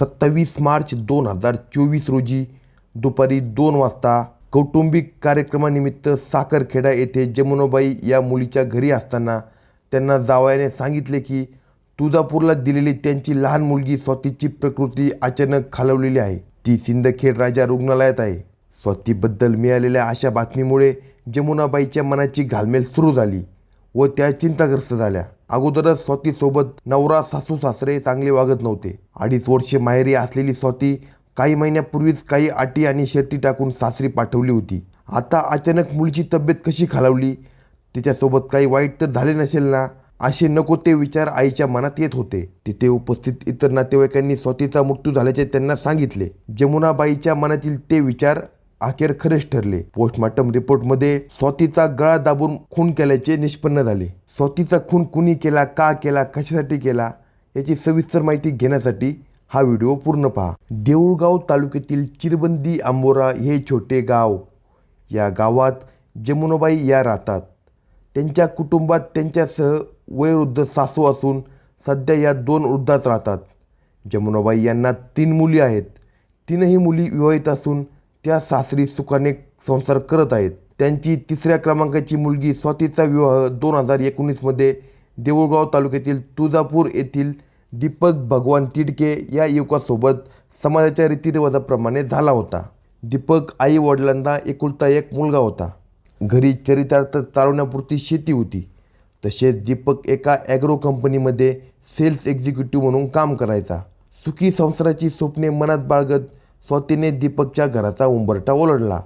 सत्तावीस मार्च दोन हजार चोवीस रोजी दुपारी दोन वाजता कौटुंबिक कार्यक्रमानिमित्त साखरखेडा येथे जमुनाबाई या मुलीच्या घरी असताना त्यांना जावयाने सांगितले की तुळजापूरला दिलेली त्यांची लहान मुलगी स्वातीची प्रकृती अचानक खालवलेली आहे. ती सिंदखेड राजा रुग्णालयात आहे. स्वातीबद्दल मिळालेल्या अशा बातमीमुळे जमुनाबाईच्या मनाची घालमेल सुरू झाली. व त्या चिंताग्रस्त झाल्या. अगोदरच स्वातीसोबत नवरा सासू सासरे चांगले वागत नव्हते. अडीच वर्षे माहेरी असलेली स्वाती काही महिन्यापूर्वीच काही अटी आणि शर्ती टाकून सासरी पाठवली होती. आता अचानक मुलीची तब्येत कशी खालावली? तिच्यासोबत काही वाईट तर झाले नसेल ना? असे नको ते विचार आईच्या मनात येत होते. तिथे उपस्थित इतर नातेवाईकांनी स्वातीचा मृत्यू झाल्याचे त्यांना सांगितले. जमुनाबाईच्या मनातील ते विचार अखेर खरेच ठरले. पोस्टमॉर्टम रिपोर्टमध्ये स्वातीचा गळा दाबून खून केल्याचे निष्पन्न झाले. स्वातीचा खून कुणी केला का केला कशासाठी केला याची सविस्तर माहिती घेण्यासाठी हा व्हिडिओ पूर्ण पहा. देऊळगाव तालुक्यातील चिरबंदी आंबोरा हे छोटे गाव. या गावात जमुनाबाई या राहतात. त्यांच्या कुटुंबात त्यांच्यासह वयोवृद्ध सासू असून सध्या या दोन वृद्धाच राहतात. जमुनाबाई यांना तीन मुली आहेत. तीनही मुली विवाहित असून त्या सासरी सुखाने संसार करत आहेत. त्यांची तिसऱ्या क्रमांकाची मुलगी स्वातीचा विवाह दोन हजार एकोणीसमध्ये देऊळगाव तालुक्यातील तुळजापूर येथील दीपक भगवान तिडके या युवकासोबत समाजाच्या रीतिरिवाजाप्रमाणे झाला होता. दीपक आई वडिलांना एकुलता एक मुलगा होता. घरी चरितार्थ चालवण्यापुरती शेती होती. तसेच दीपक एका ॲग्रो कंपनीमध्ये सेल्स एक्झिक्युटिव्ह म्हणून काम करायचा. सुखी संसाराची स्वप्ने मनात बाळगत स्वातीने दीपकच्या घराचा उंबरठा ओलडला.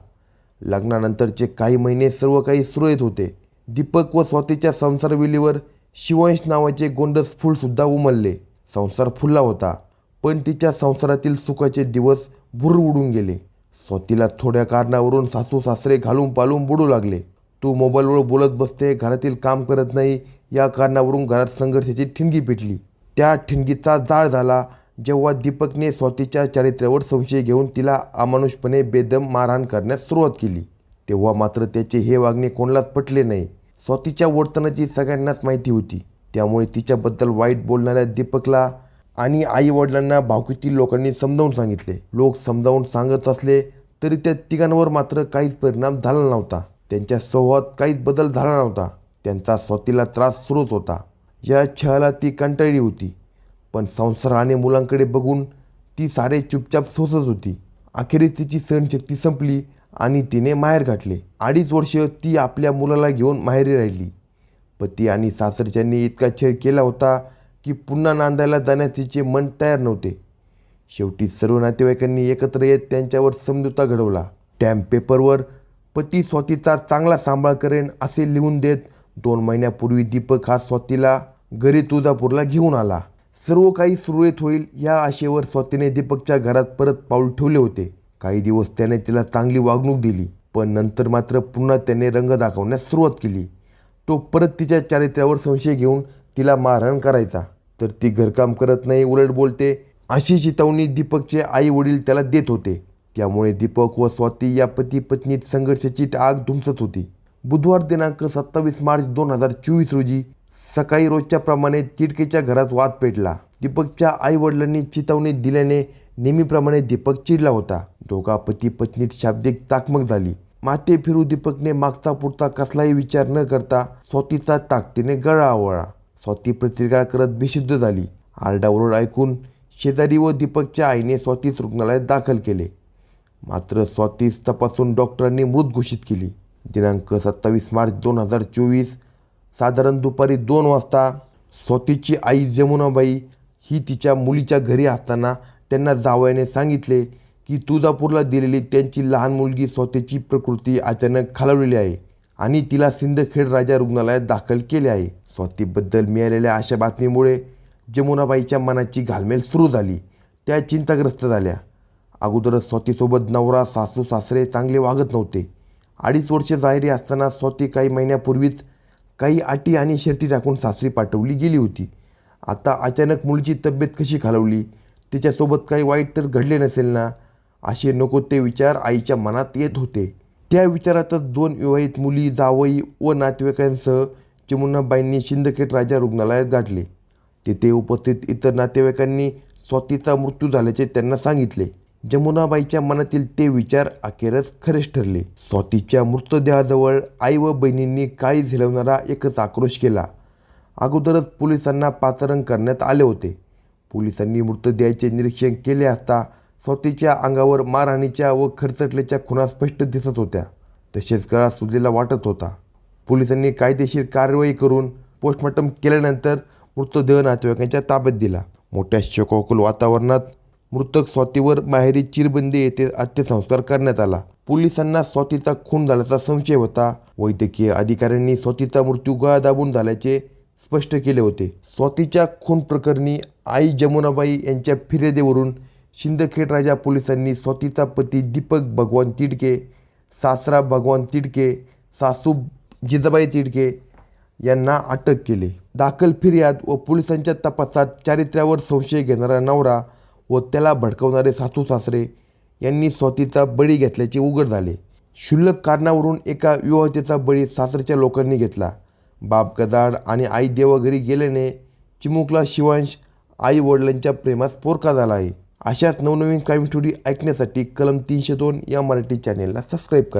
लग्नानंतरचे काही महिने सर्व काही सुरळीत होते. दीपक व स्वातीच्या संसारविलीवर शिवंश नावाचे गोंडस फूलसुद्धा उमलले. संसार फुलला होता पण तिच्या संसारातील सुखाचे दिवस भुर उडून गेले. स्वातीला थोड्या कारणावरून सासू सासरे घालून पालून बुडू लागले. तू मोबाईलवर बोलत बसते घरातील काम करत नाही या कारणावरून घरात संघर्षाची ठिणगी पिटली. त्या ठिणगीचा जाळ झाला जेव्हा दीपकने स्वातीच्या चारित्र्यावर संशय घेऊन तिला अमानुषपणे बेदम मारहाण करण्यास सुरुवात केली तेव्हा मात्र त्याचे हे वागणे कोणालाच पटले नाही. स्वातीच्या वर्तनाची सगळ्यांनाच माहिती होती. त्यामुळे तिच्याबद्दल वाईट बोलणाऱ्या दीपकला आणि आईवडिलांना भावकीतील लोकांनी समजावून सांगितले. लोक समजावून सांगत असले तरी त्या तिघांवर मात्र काहीच परिणाम झाला नव्हता. त्यांच्या स्वभावात काहीच बदल झाला नव्हता. त्यांचा स्वातीला त्रास सुरूच होता. या छळाला ती कंटाळली होती. पण संसाराने मुलांकडे बघून ती सारे चुपचाप सोसत होती. अखेरीस तिची सहनशक्ती संपली आणि तिने माहेर गाठले. अडीच वर्ष ती आपल्या मुलाला घेऊन माहेरी राहिली. पती आणि सासरच्यांनी इतका छेड केला होता की पुन्हा नांदायला जाण्यास तिचे मन तयार नव्हते. शेवटी सर्व नातेवाईकांनी एकत्र येत त्यांच्यावर समजूता घडवला. स्टॅम्प पेपरवर पती स्वातीचा चांगला सांभाळ करेन असे लिहून देत दोन महिन्यापूर्वी दीपक हा स्वातीला घरी तुळजापूरला घेऊन आला. सर्व काही सुरळीत होईल या आशेवर स्वातीने दीपकच्या घरात परत पाऊल ठेवले होते. काही दिवस त्याने तिला चांगली वागणूक दिली पण नंतर मात्र पुन्हा त्याने रंग दाखवण्यास सुरुवात केली. तो परत तिच्या चारित्र्यावर संशय घेऊन तिला मारहाण करायचा. तर ती घरकाम करत नाही उलट बोलते अशी चितवणी दीपकचे आई वडील त्याला देत होते. त्यामुळे दीपक व स्वाती या पती पत्नीत संघर्षाची आग धुमसत होती. बुधवार दिनांक सत्तावीस मार्च दोन हजार चोवीस रोजी सकाळी रोजच्या प्रमाणे चिडकेच्या घरात वाद पेटला. दीपकच्या आई वडिलांनी चितवणी दिल्याने नेहमीप्रमाणे दीपक चिडला होता. दोघा पती पत्नीत शाब्दिक चाकमक झाली. माते फिरू दीपकने मागचा पुढचा कसलाही विचार न करता स्वातीचा ताकदीने गळा आवळला स्वाती प्रतिकार करत बेशुद्ध झाली. आरडाओरड ऐकून शेजारी व दीपकच्या आईने स्वातीस रुग्णालयात दाखल केले. मात्र स्वातीस तपासून डॉक्टरांनी मृत घोषित केली. दिनांक सत्तावीस मार्च दोन हजार चोवीस साधारण दुपारी दोन वाजता स्वातीची आई जमुनाबाई ही तिच्या मुलीच्या घरी असताना त्यांना जावयाने सांगितले की तुळजापूरला दिलेली त्यांची लहान मुलगी स्वतःची प्रकृती अचानक खालवलेली आहे आणि तिला सिंदखेड राजा रुग्णालयात दाखल केले आहे. स्वातीबद्दल मिळालेल्या अशा बातमीमुळे जमुनाबाईच्या मनाची घालमेल सुरू झाली. त्या चिंताग्रस्त झाल्या. अगोदरच स्वातीसोबत नवरा सासू सासरे चांगले वागत नव्हते. अडीच वर्ष जाहिरी असताना स्वाती काही महिन्यापूर्वीच काही अटी आणि शर्ती टाकून सासरी पाठवली गेली होती. आता अचानक मुलीची तब्येत कशी खालवली? तिच्यासोबत काही वाईट तर घडले नसेल ना? असे नको ते विचार आईच्या मनात येत होते. त्या विचारातच दोन विवाहित मुली जावई व नातेवाईकांसह चिमुनाबाईंनी शिंदखेड राजा रुग्णालयात गाठले. तेथे उपस्थित इतर नातेवाईकांनी स्वातीचा मृत्यू झाल्याचे त्यांना सांगितले. जमुनाबाईच्या मनातील ते विचार अखेरच खरेच ठरले. स्वातीच्या मृतदेहाजवळ आई व बहिणींनी काळी झिलवणारा एकच आक्रोश केला. अगोदरच पोलिसांना पाचारण करण्यात आले होते. पोलिसांनी मृतदेहाचे निरीक्षण केले असता स्वातीच्या अंगावर मारहाणीच्या व खरचटल्याच्या खुणा स्पष्ट दिसत होत्या. तसेच गळा सुजलेला वाटत होता. पोलिसांनी कायदेशीर कारवाई करून पोस्टमॉर्टम केल्यानंतर मृतदेह नातेवाईकांच्या ताब्यात दिला. मोठ्या शोकाकुल वातावरणात मृतक स्वातीवर माहेरी चिरबंदी येथे अंत्यसंस्कार करण्यात आला. पोलिसांना स्वातीचा खून झाल्याचा संशय होता. वैद्यकीय अधिकाऱ्यांनी स्वातीचा मृत्यू गळा दाबून झाल्याचे स्पष्ट केले होते. स्वातीच्या खून प्रकरणी आई जमुनाबाई यांच्या फिर्यादीवरून शिंदखेड राजा पोलिसांनी स्वातीचा पती दीपक भगवान तिडके सासरा भगवान तिडके सासू जिजाबाई तिडके यांना अटक केली. दाखल फिर्याद व पोलिसांच्या तपासात चारित्र्यावर संशय घेणारा नवरा व त्याला भडकवणारे सासू सासरे यांनी स्वातीचा बळी घेतल्याचे उघड झाले. क्षुल्लक कारणावरून एका विवाहितेचा बळी सासरच्या लोकांनी घेतला. बाप गदाड आणि आई देवाघरी गेल्याने चिमुकला शिवांश आई वडिलांच्या प्रेमात पोरका झाला आहे. अशाच नवनवीन क्राईम स्टोरी ऐकण्यासाठी कलम तीनशे दोन या मराठी चॅनेलला सबस्क्राईब करा.